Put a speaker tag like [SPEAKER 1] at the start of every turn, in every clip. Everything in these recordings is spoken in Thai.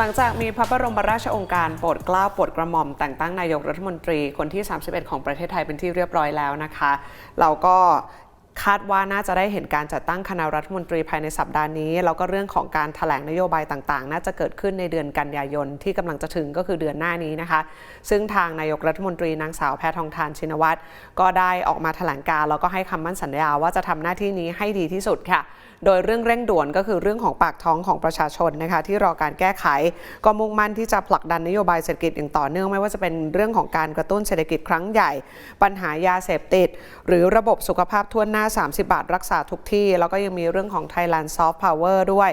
[SPEAKER 1] หลังจากมีพระบรมราชองค์การโปรดเกล้าโปรดกระหม่อมแต่งตั้งนายกรัฐมนตรีคนที่ 31 ของประเทศไทยเป็นที่เรียบร้อยแล้วนะคะ เราก็ คาดว่าน่าจะได้เห็นการจัดตั้งคณะรัฐมนตรีภายในสัปดาห์นี้ แล้วก็เรื่องของการแถลงนโยบายต่างๆ น่าจะเกิดขึ้นในเดือนกันยายนที่กำลังจะถึงก็คือเดือนหน้านี้นะคะ ซึ่งทางนายกรัฐมนตรีนางสาวแพทองทานชินวัตรก็ได้ออกมาแถลงการแล้วก็ให้คำมั่นสัญญาว่าจะทำหน้าที่นี้ให้ดีที่สุดค่ะ โดยเรื่องเร่งด่วนก็คือเรื่องของปากท้องของประชาชนนะคะที่รอการแก้ไข ก็มุ่งมั่นที่จะผลักดันนโยบายเศรษฐกิจอย่างต่อเนื่องไม่ว่าจะเป็นเรื่องของการกระตุ้นเศรษฐกิจครั้งใหญ่ ปัญหายาเสพติด หรือระบบสุขภาพทั่วหน้า30 บาทรักษาทุกที่ แล้วก็ยังมีเรื่องของ Thailand Soft Power ด้วย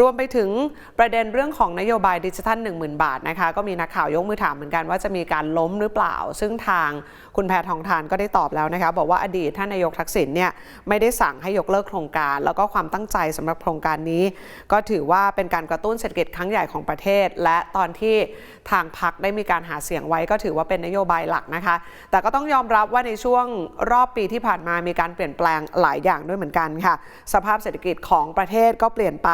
[SPEAKER 1] รวมไปถึงประเด็นเรื่องของนโยบายดิจิทัล 10,000 บาทนะคะ ก็มีนักข่าวยกมือถามเหมือนกันว่าจะมีการล้มหรือเปล่า ซึ่งทางคุณแพทองทานก็ได้ตอบแล้วนะคะ บอกว่าอดีตท่านนายกทักษิณเนี่ยไม่ได้สั่งให้ยกเลิกโครงการ แล้วก็ความตั้งใจสำหรับโครงการนี้ ก็ถือว่าเป็นการกระตุ้นเศรษฐกิจครั้งใหญ่ของประเทศ และตอนที่ทางพักได้มีการหาเสียงไว้ก็ถือว่าเป็นนโยบายหลักนะคะ แต่ก็ต้องยอมรับว่าในช่วงรอบปีที่ผ่านมามีการเปลี่ยนแปลงหลายอย่างด้วยเหมือนกันค่ะ สภาพเศรษฐกิจของประเทศก็เปลี่ยนไป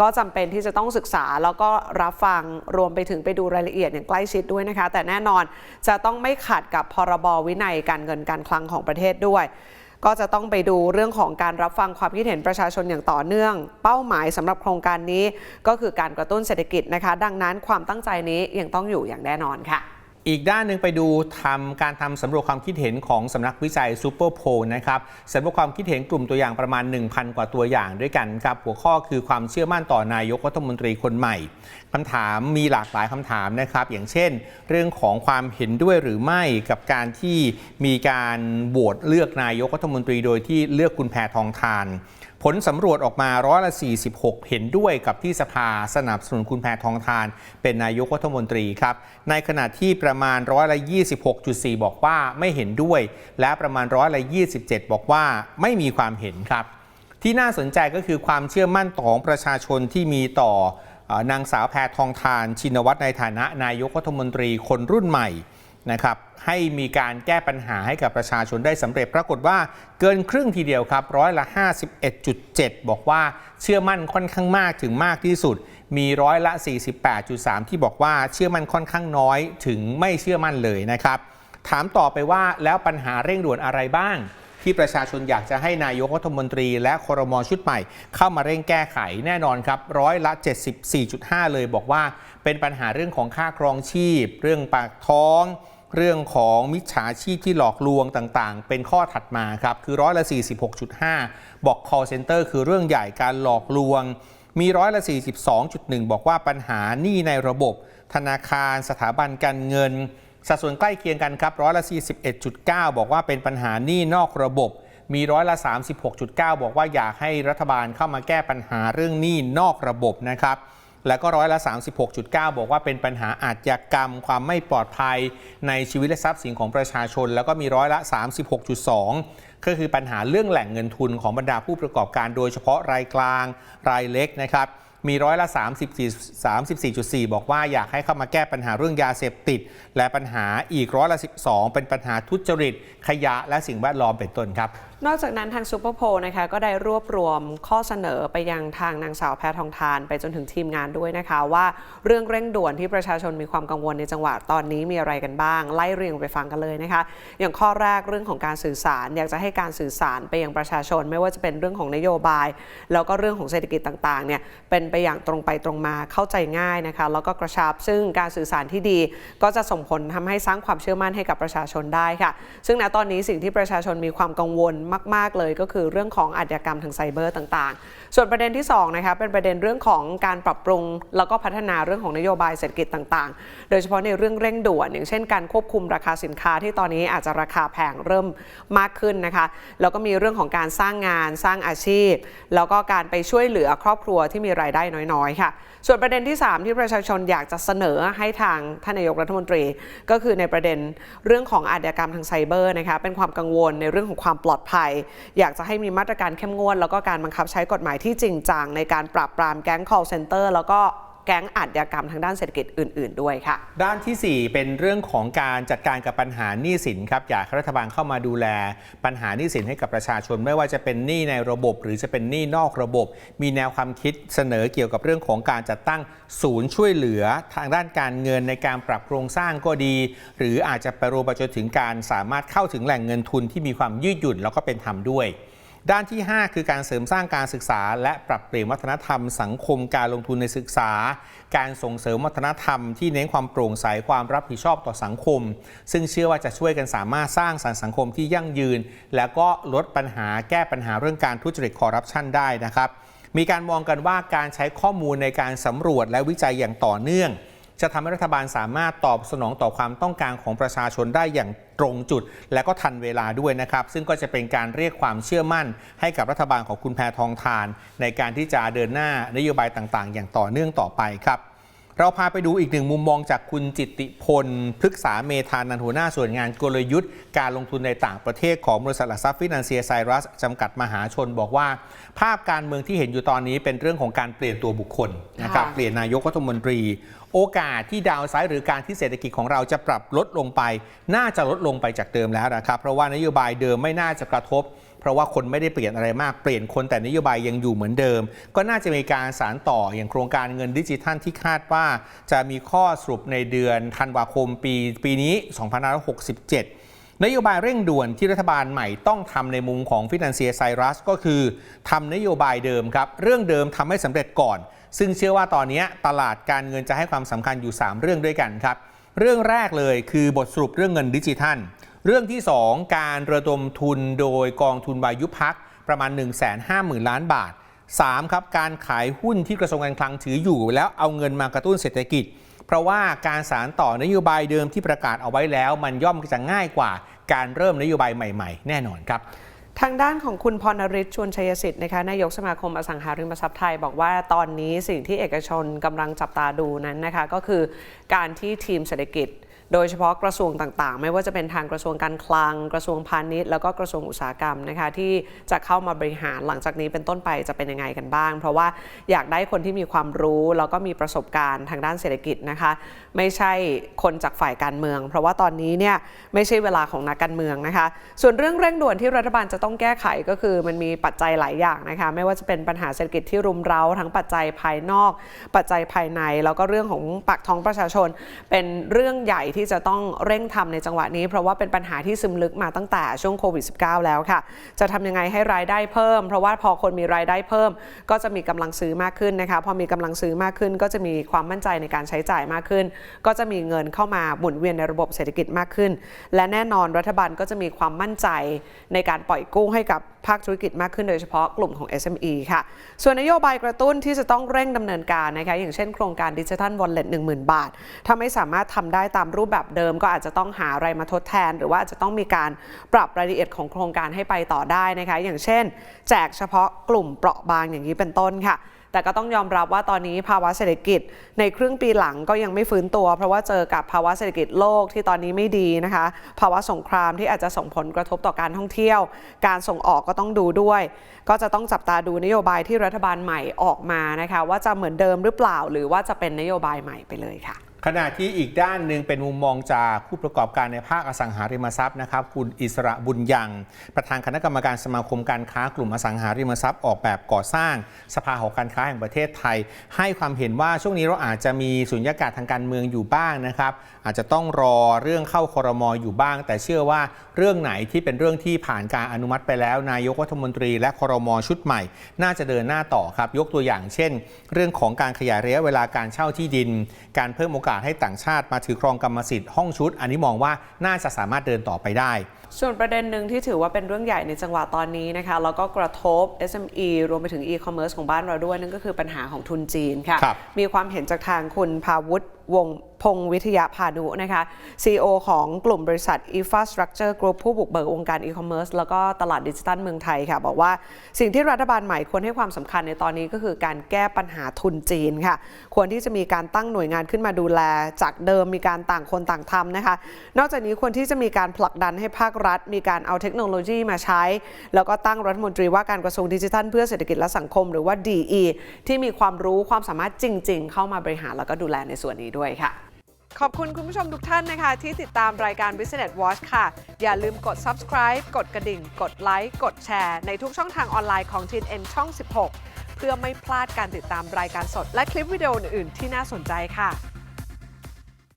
[SPEAKER 1] ก็จำเป็นที่จะต้องศึกษาแล้วก็รับฟังรวมไปถึงไปดูรายละเอียดอย่างใกล้ชิดด้วยนะคะ แต่แน่นอนจะต้องไม่ขัดกับพรบวินัยการเงินการคลังของประเทศด้วยก็จะต้องไปดูเรื่องของการรับฟังความคิดเห็นประชาชนอย่างต่อเนื่อง เป้าหมายสำหรับโครงการนี้ ก็คือการกระตุ้นเศรษฐกิจนะคะ ดังนั้นความตั้งใจนี้ยังต้องอยู่อย่างแน่นอนค่ะ
[SPEAKER 2] อีกด้านหนึ่งไปดูทำการทำสำรวจความคิดเห็นของสำนักวิจัยซูเปอร์โพลนะครับสำรวจความคิดเห็นกลุ่มตัวอย่างประมาณ 1,000 กว่าตัวอย่างด้วยกันครับหัวข้อคือความเชื่อมั่นต่อนายกรัฐมนตรีคนใหม่คำถามมีหลากหลายคำถามนะครับ อย่างเช่น เรื่องของความเห็นด้วยหรือไม่กับการที่มีการโหวตเลือกนายกรัฐมนตรีโดยที่เลือกคุณแพทองทาน ผลสำรวจออกมาร้อยละ 46 เห็นด้วยกับที่สภาสนับสนุนคุณแพทองทาน เป็นนายกรัฐมนตรีครับในขณะที่ประมาณร้อยละ26.4 บอกว่าไม่เห็นด้วย และประมาณร้อยละ27 บอกว่าไม่มีความเห็นครับ ที่น่าสนใจก็คือความเชื่อมั่นของประชาชนที่มีต่ออนางสาวแพทองทาน ชินวัตรในฐานะนายกรัฐมนตรีคนรุ่นใหม่นะครับให้มีการแก้ปัญหาให้กับประชาชนได้สำเร็จปรากฏว่าเกินครึ่งทีเดียวครับร้อยละ 51.7 บอกว่าเชื่อมั่นค่อนข้างมากถึงมากที่สุด มีร้อยละ 48.3 ที่บอกว่าเชื่อมั่นค่อนข้างน้อยถึงไม่เชื่อมั่นเลยนะครับ ถามต่อไปว่าแล้วปัญหาเร่งด่วนอะไรบ้าง ที่ประชาชนอยากจะให้นายกรัฐมนตรี และครมชุดใหม่ เข้ามาเร่งแก้ไขแน่นอนครับร้อยละ 74.5 เลยบอกว่า เป็นปัญหาเรื่องของค่าครองชีพ เรื่องปากท้องเรื่องของมิจฉาชีพที่หลอกลวงต่างๆ เป็นข้อถัดมาครับ คือร้อยละ46.5 บอก call center คือเรื่องใหญ่การหลอกลวง มีร้อยละ 42.1 บอกว่าปัญหาหนี้ในระบบ ธนาคาร สถาบันการเงิน สัดส่วนใกล้เคียงกันครับร้อยละ 41.9 บอกว่าเป็นปัญหาหนี้นอกระบบ มีร้อยละ 36.9 บอกว่าอยากให้รัฐบาลเข้ามาแก้ปัญหาเรื่องหนี้นอกระบบนะครับ แล้วก็ร้อยละ 36.9 บอกว่าเป็นปัญหาอาชญากรรม ความไม่ปลอดภัยในชีวิตและทรัพย์สินของประชาชน แล้วก็มีร้อยละ 36.2 ก็คือปัญหาเรื่องแหล่งเงินทุนของบรรดาผู้ประกอบการ โดยเฉพาะรายกลางรายเล็กนะครับมีร้อยละ 34 34.4 บอกว่าอยากให้เข้ามาแก้ปัญหาเรื่องยาเสพติด และปัญหาอีกร้อยละ 12 เป็นปัญหาทุจริต ขยะและสิ่งแวดล้อมเป็นต้นครับ
[SPEAKER 1] นอกจากนั้นทางซูเปอร์โพลนะคะก็ได้รวบรวมข้อเสนอไปยังทางนางสาวแพทองทาน ไปจนถึงทีมงานด้วยนะคะ ว่าเรื่องเร่งด่วนที่ประชาชนมีความกังวลในจังหวะตอนนี้มีอะไรกันบ้าง ไล่เรียงไปฟังกันเลยนะคะ อย่างข้อแรกเรื่องของการสื่อสาร อยากจะให้การสื่อสารไปยังประชาชน ไม่ว่าจะเป็นเรื่องของนโยบาย แล้วก็เรื่องของเศรษฐกิจต่างๆเนี่ยเป็นไปอย่างตรงไปตรงมาเข้าใจง่ายนะคะ แล้วก็กระชับซึ่งการสื่อสารที่ดี ก็จะส่งผลทำให้สร้างความเชื่อมั่นให้กับประชาชนได้ค่ะ ซึ่งณตอนนี้สิ่งที่ประชาชนมีความกังวลมาก ๆ เลยก็คือเรื่องของอาชญากรรมทางไซเบอร์ต่าง ๆ ส่วนประเด็นที่2นะคะเป็นประเด็นเรื่องของการปรับปรุง แล้วก็พัฒนาเรื่องของนโยบายเศรษฐกิจต่าง ๆ โดยเฉพาะในเรื่องเร่งด่วน อย่างเช่นการควบคุมราคาสินค้าที่ตอนนี้อาจจะราคาแพงเริ่มมากขึ้นนะคะแล้วก็มีเรื่องของการสร้างงานสร้างอาชีพ แล้วก็การไปช่วยเหลือครอบครัวที่มีรายได้น้อยๆค่ะ ส่วนประเด็นที่ 3 ที่ประชาชนอยากจะเสนอให้ทางท่านนายกรัฐมนตรี ก็คือในประเด็นเรื่องของอาชญากรรมทางไซเบอร์นะคะเป็นความกังวลในเรื่องของความปลอดภัยอยากจะให้มีมาตรการเข้มงวด แล้วก็การบังคับใช้กฎหมายที่จริงจังในการปราบปรามแก๊ง call center แล้วก็ แก๊งอาชญากรรมทางด้านเศรษฐกิจอื่น ๆ ด้วยค่ะ
[SPEAKER 2] ด้านทีสี่ 4 เป็นเรื่องของการจัดการกับปัญหาหนี้สินครับอยากรัฐบาลเข้ามาดูแลปัญหาหนี้สินให้กับประชาชน ไม่ว่าจะเป็นหนี้ในระบบ หรือจะเป็นหนี้นอกระบบ มีแนวความคิดเสนอเกี่ยวกับเรื่องของการจัดตั้งศูนย์ช่วยเหลือทางด้านการเงินในการปรับโครงสร้างก็ดี หรืออาจจะไปรวมไปจนถึงการสามารถเข้าถึงแหล่งเงินทุนที่มีความยืดหยุ่นแล้วก็เป็นธรรมด้วย ด้านที่ 5 คือการเสริมสร้างการศึกษา และปรับเปลี่ยนวัฒนธรรม สังคมการลงทุนในศึกษา การส่งเสริมวัฒนธรรมที่เน้นความโปร่งใสความรับผิดชอบต่อสังคม ซึ่งเชื่อว่าจะช่วยกันสามารถสร้างสรรค์สังคมที่ยั่งยืน แล้วก็ลดปัญหาแก้ปัญหาเรื่องการทุจริตคอร์รัปชันได้นะครับ มีการมองกันว่าการใช้ข้อมูลในการสำรวจและวิจัยอย่างต่อเนื่อง จะทำให้รัฐบาลสามารถตอบสนองต่อความต้องการของประชาชนได้อย่างตรงจุด และก็ทันเวลาด้วยนะครับ ซึ่งก็จะเป็นการเรียกความเชื่อมั่น ให้กับรัฐบาลของคุณแพทองทาน ในการที่จะเดินหน้านโยบายต่าง ๆ อย่างต่อเนื่องต่อไปครับ เราพาไปดูอีกหนึ่งมุมมองจากคุณจิตติพลพฤกษาเมธานันหัวหน้าส่วนงานกลยุทธ์ การลงทุนในต่างประเทศของบริษัทหลักทรัพย์ฟินแลนเซียไซรัสจำกัดมหาชนบอกว่า ภาพการเมืองที่เห็นอยู่ตอนนี้เป็นเรื่องของการเปลี่ยนตัวบุคคลนะครับเปลี่ยนนายกรัฐมนตรี โอกาสที่ดาวไซด์หรือการที่เศรษฐกิจของเราจะปรับลดลงไป น่าจะลดลงไปจากเดิมแล้วนะครับ เพราะว่านโยบายเดิมไม่น่าจะกระทบ ราะว่าคนไม่ได้เปลี่ยนอะไรมากเปลี่ยนคนแต่นโยบายยังอยู่เหมือนเดิม ก็น่าจะมีการสารต่ออย่างโครงการเงินดิจิทัลที่คาดว่า จะมีข้อสรุปในเดือนธันวาคมปี ปีนี้ 2567นโยบายเร่งด่วนที่รัฐบาลใหม่ต้องทำในมุมของฟินแลนเซียไซรัสก็คือทำนโยบายเดิมครับ เรื่องเดิมทำให้สำเร็จก่อน ซึ่งเชื่อว่าตอนนี้ตลาดการเงินจะให้ความสำคัญอยู่ 3 เรื่องด้วยกันครับ เรื่องแรกเลยคือบทสรุปเรื่องเงินดิจิทัล เรื่องที่ 2 การระดมทุนโดยกองทุนวายุพักประมาณ 1 5 0 0 0 0 ล้านบาท 3. ครับการขายหุ้นที่กระทรวงการคลังถืออยู่ แล้วเอาเงินมากระตุ้นเศรษฐกิจ เพราะว่าการสารต่อนโยบายเดิมที่ประกาศเอาไว้แล้ว มันย่อมจะง่ายกว่าการเริ่มนโยบายใหม่ ๆ แน่นอนครับ
[SPEAKER 1] ทางด้านของคุณพรนริศชวนชัยสิทธิ์นะคะนายกสมาคมอสังหาริมทรัพย์ไทย บอกว่าตอนนี้สิ่งที่เอกชนกำลังจับตาดูนั้นนะคะก็คือการที่ทีมเศรษฐกิจ โดยเฉพาะกระทรวงต่างๆ ไม่ว่าจะเป็นทางกระทรวงการคลัง กระทรวงพาณิชย์ แล้วก็กระทรวงอุตสาหกรรมนะคะที่จะเข้ามาบริหารหลังจากนี้เป็นต้นไปจะเป็นยังไงกันบ้าง เพราะว่าอยากได้คนที่มีความรู้แล้วก็มีประสบการณ์ทางด้านเศรษฐกิจนะคะ ไม่ใช่คนจากฝ่ายการเมือง เพราะว่าตอนนี้เนี่ยไม่ใช่เวลาของนักการเมืองนะคะ ส่วนเรื่องเร่งด่วนที่รัฐบาลจะต้องแก้ไขก็คือมันมีปัจจัยหลายอย่างนะคะไม่ว่าจะเป็นปัญหาเศรษฐกิจที่รุมเร้าทั้งปัจจัยภายนอก ปัจจัยภายใน แล้วก็เรื่องของปากท้องประชาชนเป็นเรื่องใหญ่ที่จะต้องเร่งทำในจังหวะนี้ เพราะว่าเป็นปัญหาที่ซึมลึกมาตั้งแต่ช่วงโควิด -19 แล้วค่ะ จะทำยังไงให้รายได้เพิ่ม เพราะว่าพอคนมีรายได้เพิ่ม ก็จะมีกำลังซื้อมากขึ้นนะคะพอมีกำลังซื้อมากขึ้น ก็จะมีความมั่นใจในการใช้จ่ายมากขึ้น ก็จะมีเงินเข้ามาหมุนเวียนในระบบเศรษฐกิจมากขึ้น และแน่นอนรัฐบาลก็จะมีความมั่นใจในการปล่อยกู้ให้กับภาคธุรกิจมากขึ้นโดยเฉพาะกลุ่มของ SME ค่ะ ส่วนนโยบายกระตุ้นที่จะต้องเร่งดำเนินการนะคะอย่างเช่นโครงการดิจิทัลวอลเล็ต10,000บาท ถ้าไม่สามารถทำได้ตามรูปแบบเดิมก็อาจจะต้องหาอะไรมาทดแทน หรือว่าอาจจะต้องมีการปรับรายละเอียดของโครงการให้ไปต่อได้นะคะ อย่างเช่น แจกเฉพาะกลุ่มเปราะบางอย่างนี้เป็นต้นค่ะแต่ก็ต้องยอมรับว่าตอนนี้ภาวะเศรษฐกิจ ในครึ่งปีหลังก็ยังไม่ฟื้นตัว เพราะว่าเจอกับภาวะเศรษฐกิจโลกที่ตอนนี้ไม่ดีนะคะ ภาวะสงครามที่อาจจะส่งผลกระทบต่อการท่องเที่ยว การส่งออกก็ต้องดูด้วย ก็จะต้องจับตาดูนโยบายที่รัฐบาลใหม่ออกมานะคะ ว่าจะเหมือนเดิมหรือเปล่า หรือว่าจะเป็นนโยบายใหม่ไปเลยค่ะ
[SPEAKER 2] ขณะที่อีกด้านหนึ่งเป็นมุมมองจากผู้ประกอบการในภาคอสังหาริมทรัพย์นะครับ คุณอิสระบุญยัง ประธานคณะกรรมการสมาคมการค้ากลุ่มอสังหาริมทรัพย์ออกแบบก่อสร้างสภาหอการค้าแห่งประเทศไทย ให้ความเห็นว่าช่วงนี้เราอาจจะมีสุญญากาศทางการเมืองอยู่บ้างนะครับ อาจจะต้องรอเรื่องเข้าคอรมออยู่บ้าง แต่เชื่อว่าเรื่องไหนที่เป็นเรื่องที่ผ่านการอนุมัติไปแล้ว นายกรัฐมนตรี และคอรมอชุดใหม่ น่าจะเดินหน้าต่อครับยกตัวอย่างเช่น เรื่องของการขยายระยะเวลาการเช่าที่ดิน การเพิ่มโอกาสให้ต่างชาติมาถือครองกรรมสิทธิ์ห้องชุด อันนี้มองว่าน่าจะสามารถเดินต่อไปได้
[SPEAKER 1] ส่วนประเด็นหนึ่งที่ถือว่าเป็นเรื่องใหญ่ในจังหวะตอนนี้นะคะแล้วก็กระทบ SME รวมไปถึง e-commerce ของบ้านเราด้วยนั่นก็คือปัญหาของทุนจีนค่ะ
[SPEAKER 2] ค
[SPEAKER 1] มีความเห็นจากทางคุณพาวุฒิวงพงศ์วิทยาพานุนะคะ CEO ของกลุ่มบริษัท Infrastructure Group ผู้บุกเบิกวงการอีคอมเมิร์ซแล้วก็ตลาดดิจิทัลเมืองไทยค่ะ บอกว่าสิ่งที่รัฐบาลใหม่ควรให้ความสำคัญในตอนนี้ก็คือการแก้ปัญหาทุนจีนค่ะ ควรที่จะมีการตั้งหน่วยงานขึ้นมาดูแล จากเดิมมีการต่างคนต่างทำนะคะ นอกจากนี้ควรที่จะมีการผลักดันให้ภาครัฐ มีการเอาเทคโนโลยีมาใช้ แล้วก็ตั้งรัฐมนตรีว่าการกระทรวงดิจิทัลเพื่อเศรษฐกิจและสังคม หรือว่า DE ที่มีความรู้ความสามารถจริง ๆ เข้ามาบริหารแล้วก็ดูแลในส่วนนี้ด้วยค่ะ ขอบคุณคุณผู้ชมทุกท่านนะคะ ที่ติดตามรายการ Business Watch ค่ะ อย่าลืมกด subscribe กดกระดิ่ง กดไลค์กดแชร์ ในทุกช่องทางออนไลน์ของ TNN ช่อง 16 เพื่อไม่พลาดการติดตามรายการสด และคลิปวิดีโออื่นๆที่น่าสนใจค่ะ